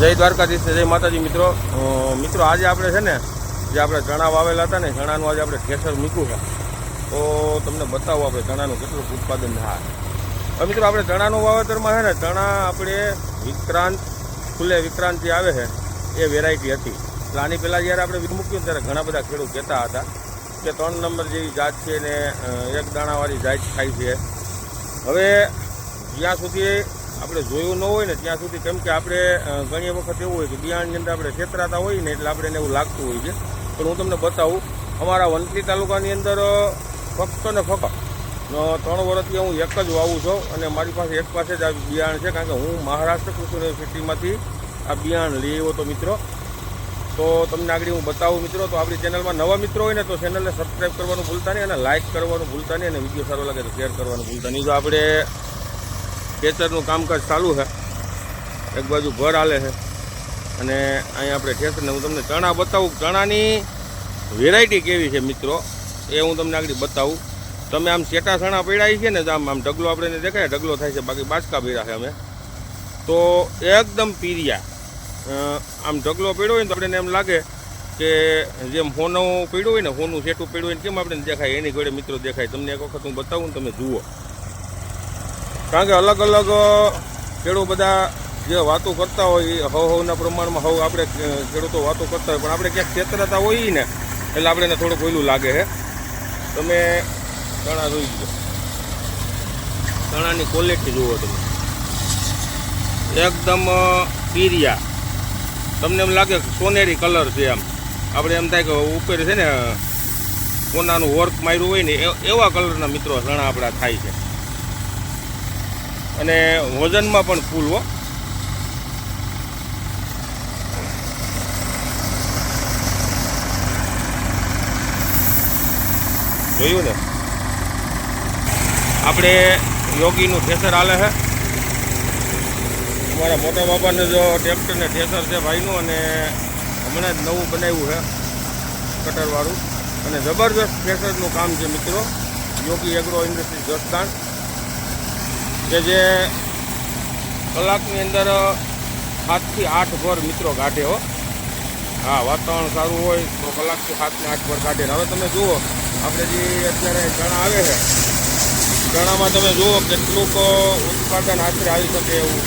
જય દ્વારકાધીશ જય માતાજી મિત્રો. મિત્રો આજે આપણે છે ને જે આપણે ચણા વાવેલા હતા ને, ચણાનું આજે આપણે ઠેસર મૂક્યું છે. તો તમને બતાવો આપણે ચણાનું કેટલું ઉત્પાદન થાય. મિત્રો આપણે ચણાનું વાવેતરમાં છે ને, ચણા આપણે વિક્રાંત, ખુલ્લે વિક્રાંત જે આવે છે. એ વેરાયટી હતી. એટલે આની પહેલાં જ્યારે આપણે મૂક્યું ત્યારે ઘણા બધા ખેડૂત કહેતા હતા કે ત્રણ નંબર જેવી જાત છે ને એક દાણાવાળી જાત ખાય છે. હવે જ્યાં સુધી આપણે જોયું ન હોય ને, ત્યાં સુધી કેમ કે આપણે ઘણી વખત એવું હોય કે બિયારણની અંદર આપણે છેતરાતા હોય ને, એટલે આપણે એવું લાગતું હોય છે. પણ હું તમને બતાવું, અમારા વંથલી તાલુકાની અંદર ફક્ત ને ફક્ત ત્રણ વર્ષથી હું એક જ વાવું છું અને મારી પાસે એક પાસે જ આ બિયારણ છે, કારણ કે હું મહારાષ્ટ્ર કૃષિ યુનિવર્સિટીમાંથી આ બિયારણ લઈ આવ્યો હતો, મિત્રો. તો તમને આગળ હું બતાવું, મિત્રો, તો આપણી ચેનલમાં નવા મિત્રો હોય ને, તો ચેનલને સબસ્ક્રાઈબ કરવાનું ભૂલતા નહીં અને લાઇક કરવાનું ભૂલતા નહીં અને વીડિયો સારો લાગે તો શેર કરવાનું ભૂલતા નહીં. જો આપણે ખેતરનું કામકાજ ચાલુ છે. એક બાજુ ઘર હાલે છે. અને અહીંયા આપણે ખેતરને હું તમને ચણા બતાવું. ચણાની વેરાયટી કેવી છે મિત્રો? એ હું તમને આગળ બતાવું. તમે આમ ચેટા ચણા પડ્યા છે ને આમ આમ ઢગલો આપણે દેખાય, ઢગલો થાય છે, બાકી બાચકા પીડા છે અમે. તો એકદમ પીરિયા. આમ ઢગલો પીડ્યો હોય ને તો આપણે એમ લાગે કે જેમ હોનું પીડ્યો હોય ને, હોનું સેટું પડ્યું હોય ને, કેમ આપણે દેખાય? એની જોડે મિત્રો દેખાય. તમને એક વખત હું બતાવું ને તમે જુઓ. કારણ કે અલગ અલગ ખેડૂત બધા જે વાતો કરતા હોય, એ હવ હવના પ્રમાણમાં હવ આપણે ખેડૂતો વાતો કરતા હોય, પણ આપણે ક્યાંક છેતરાતા હોઈએ ને, એટલે આપણે એને થોડુંક ઓયલું લાગે છે તમે ચણા જોઈ લો ચણાની ક્વોલિટી જુઓ તમે. એકદમ પીરિયા. તમને એમ લાગે સોનેરી કલર છે એમ આપણે એમ થાય કે ઉપર છે ને કોનાનું વર્ક માર્યું હોય ને એવા કલરના મિત્રો ચણા આપણા થાય છે. અને વજનમાં પણ ફૂલ, હો. જોયું ને? આપણે યોગીનું થેસર હાલે છે. અમારા મોટા બાપાને જો ટ્રેક્ટર ને ઠેસર છે ભાઈનું અને હમણાં જ નવું બનાવ્યું છે કટરવાળું. અને જબરદસ્ત થેસરનું કામ છે મિત્રો. Yogi agro industry Jasdan. કે જે કલાકની અંદર સાતથી આઠ ભર મિત્રો કાઢે હો. હા, વાતાવરણ સારું હોય તો કલાકથી સાતથી આઠ ભર કાઢે. હવે તમે જુઓ, આપણે જે અત્યારે ચણા આવે છે, ચણામાં તમે જુઓ કેટલુંક ઉત્પાદન આશરે આવી શકે એવું.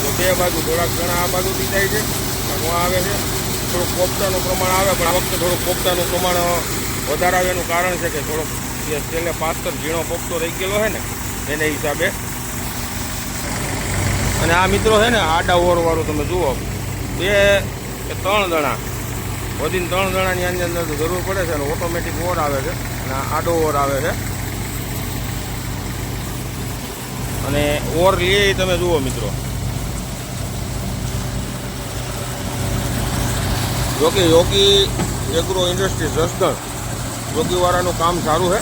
તો બે બાજુ થોડાક ચણા આ બાજુથી જાય છે ભગવા આવે છે. થોડુંક કોફતાનું પ્રમાણ આવે, પણ આ વખતે થોડુંક કોફતાનું પ્રમાણ વધારે આવે એનું કારણ છે કે થોડોક જે છેલ્લે પાસ્તર ઝીણો પોપટો રહી ગયેલો છે ને, એને હિસાબે. અને આ મિત્રો છે ને, આડા ઓરવાળું તમે જુઓ. બે કે ત્રણ જણા વધીને ત્રણ જણાની આની અંદર જરૂર પડે છે અને ઓટોમેટિક ઓર આવે છે અને આડો ઓવર આવે છે. અને ઓવર લે તમે જુઓ મિત્રો. જોકે યોગી એગ્રો ઇન્ડસ્ટ્રી જસદણ યોગીવાળાનું કામ સારું છે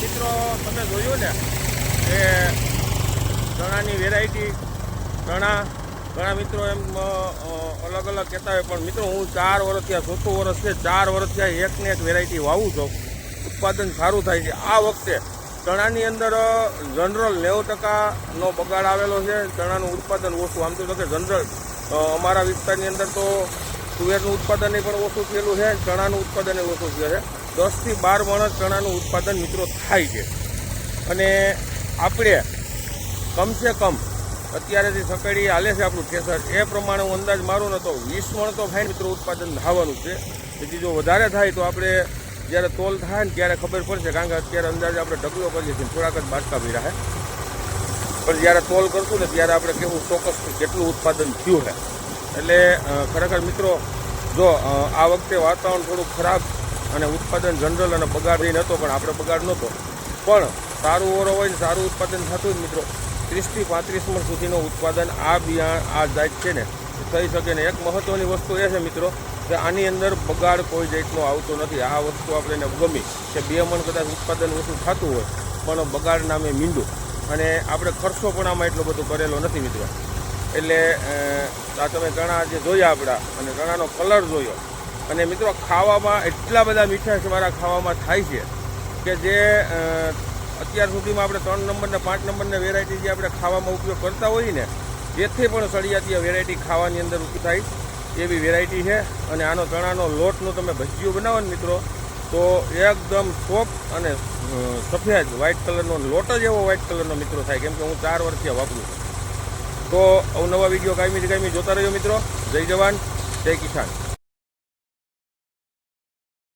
મિત્રો તમે જોયું ને, કે ચણાની વેરાયટી ચણા ઘણા મિત્રો એમ અલગ અલગ કહેતા હોય, પણ મિત્રો હું ચાર વર્ષ આ ચોથું વર્ષ છે, ચાર વર્ષ થયા એકને એક વેરાયટી વાવું છું. ઉત્પાદન સારું થાય છે. આ વખતે ચણાની અંદર જનરલ નેવું ટકાનો બગાડ આવેલો છે. ચણાનું ઉત્પાદન ઓછું, આમ તો કે જનરલ અમારા વિસ્તારની અંદર તો તુવેરનું ઉત્પાદન પણ ઓછું થયેલું છે, ચણાનું ઉત્પાદન ઓછું થયું છે. દસથી બાર મણ ચણાનું ઉત્પાદન મિત્રો થાય છે. અને આપણે કમસે કમ અત્યારે જે સકડી હાલે છે આપણું ઠેસર એ પ્રમાણે હું અંદાજ મારું ને તો વીસ મણ તો થાય મિત્રો ઉત્પાદન થવાનું છે. તેથી જો વધારે થાય તો આપણે જ્યારે તોલ થાય ને ત્યારે ખબર પડશે, કારણ કે અત્યારે અંદાજે આપણે ઢગલો કરીએ છીએ થોડાક જ બાટકા ભીરા છે. પણ જ્યારે તોલ કરશું ને ત્યારે આપણે કેવું ચોક્કસ કેટલું ઉત્પાદન થયું છે. એટલે ખરેખર મિત્રો, જો આ વખતે વાતાવરણ થોડું ખરાબ અને ઉત્પાદન જનરલ અને બગાડ રહી નહોતો પણ આપણે બગાડ નહોતો પણ સારું ઓરો હોય ને સારું ઉત્પાદન થતું જ મિત્રો. ત્રીસથી પાંત્રીસ મણ સુધીનું ઉત્પાદન આ બિયાણ, આ જાત છે ને, થઈ શકે ને. એક મહત્ત્વની વસ્તુ એ છે મિત્રો, કે આની અંદર બગાડ કોઈ જાતનો આવતો નથી. આ વસ્તુ આપણે ગમી કે બે મણ કદાચ ઉત્પાદન ઓછું થતું હોય, પણ બગાડ નામે મીંડું. અને આપણે ખર્ચો પણ આમાં એટલો બધો કરેલો નથી મિત્રો. એટલે આ તમે ચણા જે જોયા આપણા, અને ચણાનો કલર જોયો. અને મિત્રો, ખાવામાં એટલા બધા મીઠાશવાળા ખાવામાં થાય છે, કે જે અત્યાર સુધીમાં આપણે ત્રણ નંબરને, પાંચ નંબરની વેરાયટી જે આપણે ખાવામાં ઉપયોગ કરતા હોઈએ ને જેથી પણ સળિયાતી વેરાયટી ખાવાની અંદર ઊભી થાય. એવી વેરાયટી છે અને આનો ચણાનો લોટનું તમે ભજીયું બનાવો ને મિત્રો, તો એકદમ સોફ્ટ અને સફેદ વ્હાઇટ કલરનો લોટ જ એવો વ્હાઇટ કલરનો મિત્રો થાય, કેમ કે હું ચાર વર્ષથી વાપરું તો અવનવા વીડિયો કાયમી કાયમી જોતા રહ્યો મિત્રો. જય જવાન, જય કિસાન.